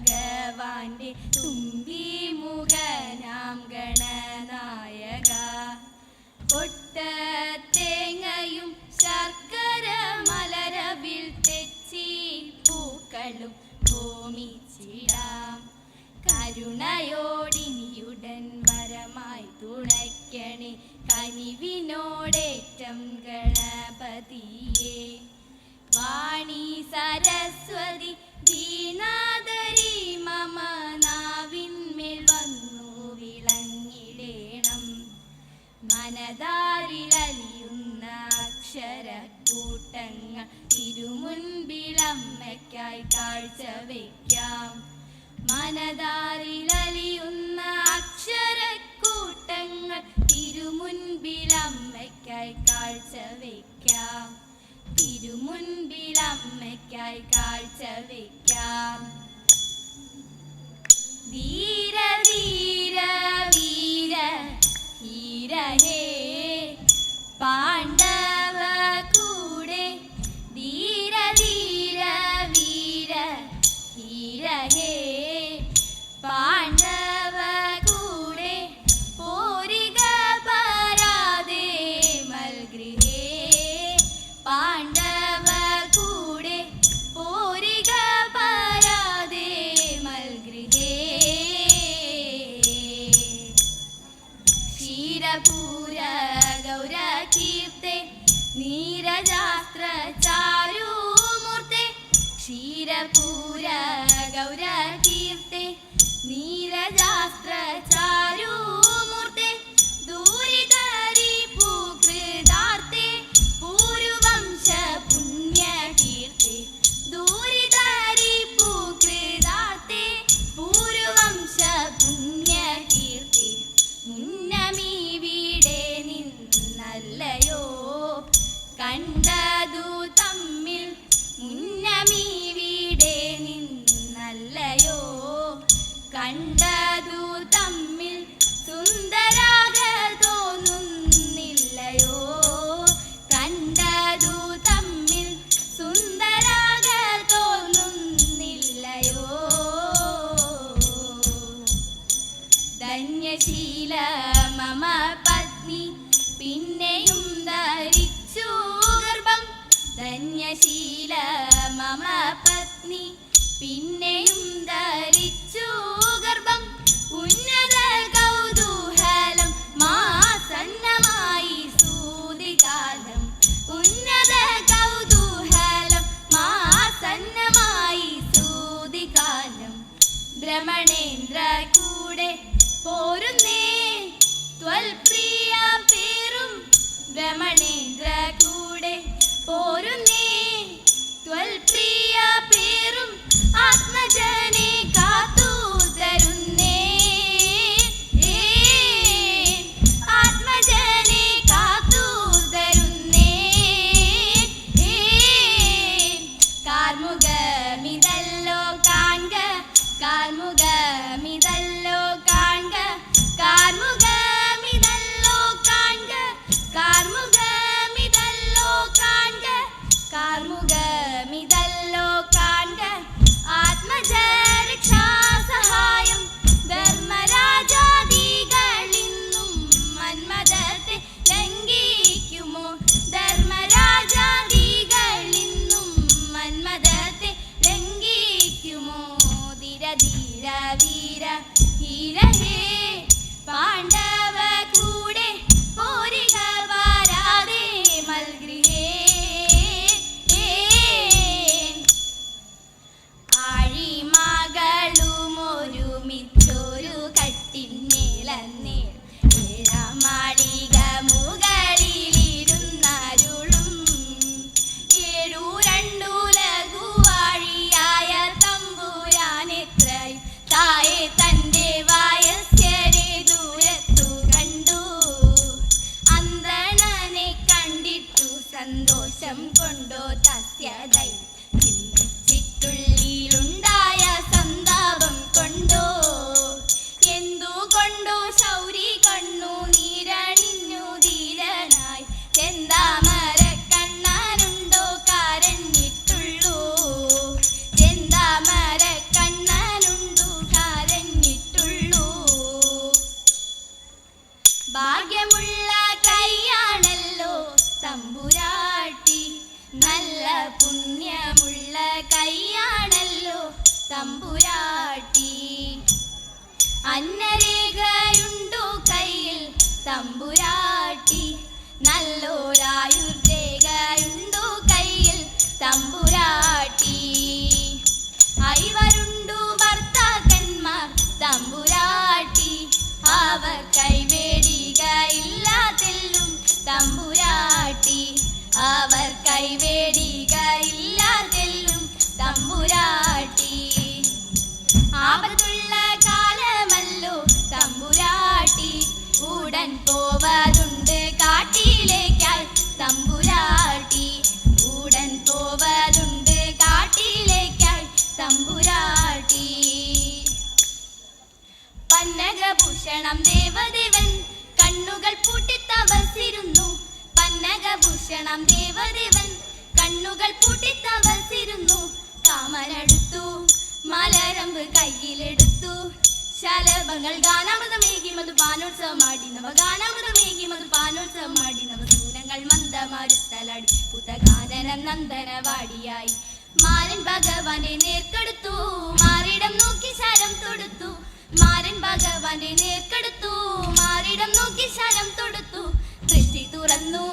ഭഗവാന്റെ തുമ്പി മുഖനാം ഗണനായക. പൊട്ടത്തേങ്ങയും ശർക്കര മലരവിൽ തെച്ചി പൂക്കളും ഭൂമിച്ചിടാം. കരുണയോടിനിയുടൻ വരമായി തുണയ്ക്കണേ കനിവിനോടേറ്റം ഗണപതിയെ. വാണി അക്ഷരക്കൂട്ടങ്ങൾ തിരുമുൻപിളമ്മയ്ക്കായി കാഴ്ച വയ്ക്കാം. മനതാരിലലിയുന്ന അക്ഷരക്കൂട്ടങ്ങൾ തിരുമുൻപിലമ്മയ്ക്കായി കാഴ്ച വയ്ക്കാം. തിരുമുൻപിളമ്മയ്ക്കായി കാഴ്ച വയ്ക്കാം ധീര ധീര വീര ഹീര ഹേ പാണ്ഡവ Liverpool. ധന്യശീല മമ പത്നി പിന്നെയും ധരിച്ചു ഗർഭം. ധന്യശീല മമ പത്നി പിന്നെയും ധരിച്ചു ഗർഭം. ഉന്നത കൗതൂഹലം മാസന്നമായി സൂതികാലം. ഉന്നത കൗതൂഹലം മാസന്നമായി സൂതികാലം. ഭ്രമണേന്ദ്ര கல் ധീര വീര ഹീര ഹേ പാണ്ഡവ തമ്പുരാട്ടി. അന്നരേഖയുണ്ടു കയ്യിൽ തമ്പുരാ പന്നകഭൂഷണം ദേവദേവൻ കണ്ണുകൾ പൂട്ടി തപസിരുന്നു കാമനടുത്തു മലരമ്പ് കയ്യിലെടുത്തു. ശലഭങ്ങൾ ഗാനാമൃതമേകി മധുപാനോത്സവമാടി നവ ഗാനാമൃതമേകി മധുപാനോത്സവമാടി നവ സൂരങ്ങൾ മന്ദമാരുത്തലാടി പുതഗാനന നന്ദനവാടിയായി. മാരൻ ഭഗവാനെ നേർക്കെടുത്തു മാറിടം നോക്കി ശരം തൊടുത്തു. മാരൻ ഭഗവാനെ നേർക്കെടുത്തു മാറിടം നോക്കി ശരം തൊടുത്തു. സൃഷ്ടി തുറന്നു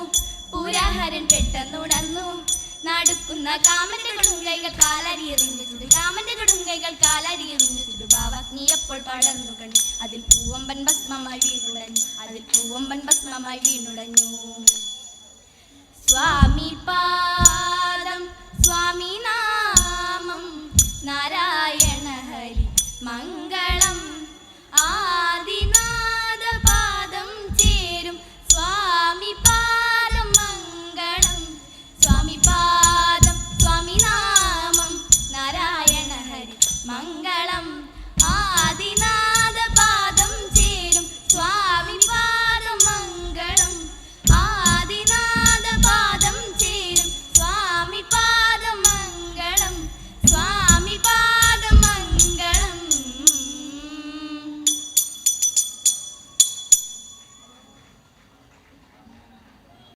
പുരാഹരൻ പെട്ടെന്നുണർന്നു നടക്കുന്ന കാമന്റെ കൊടുങ്കൈകൾ കാലരിയെറിഞ്ഞു ചുടു കാമന്റെ കൊടുങ്കൈകൾ കാലരിയെറിഞ്ഞു ചുടു ഭാവാഗ്നി എപ്പോൾ പടർന്നു കണ്ടു. അതിൽ പൂവമ്പൻ ഭസ്മമായി വീണുടഞ്ഞു. അതിൽ പൂവമ്പൻ ഭസ്മമായി വീണുടഞ്ഞു. സ്വാമി പാദം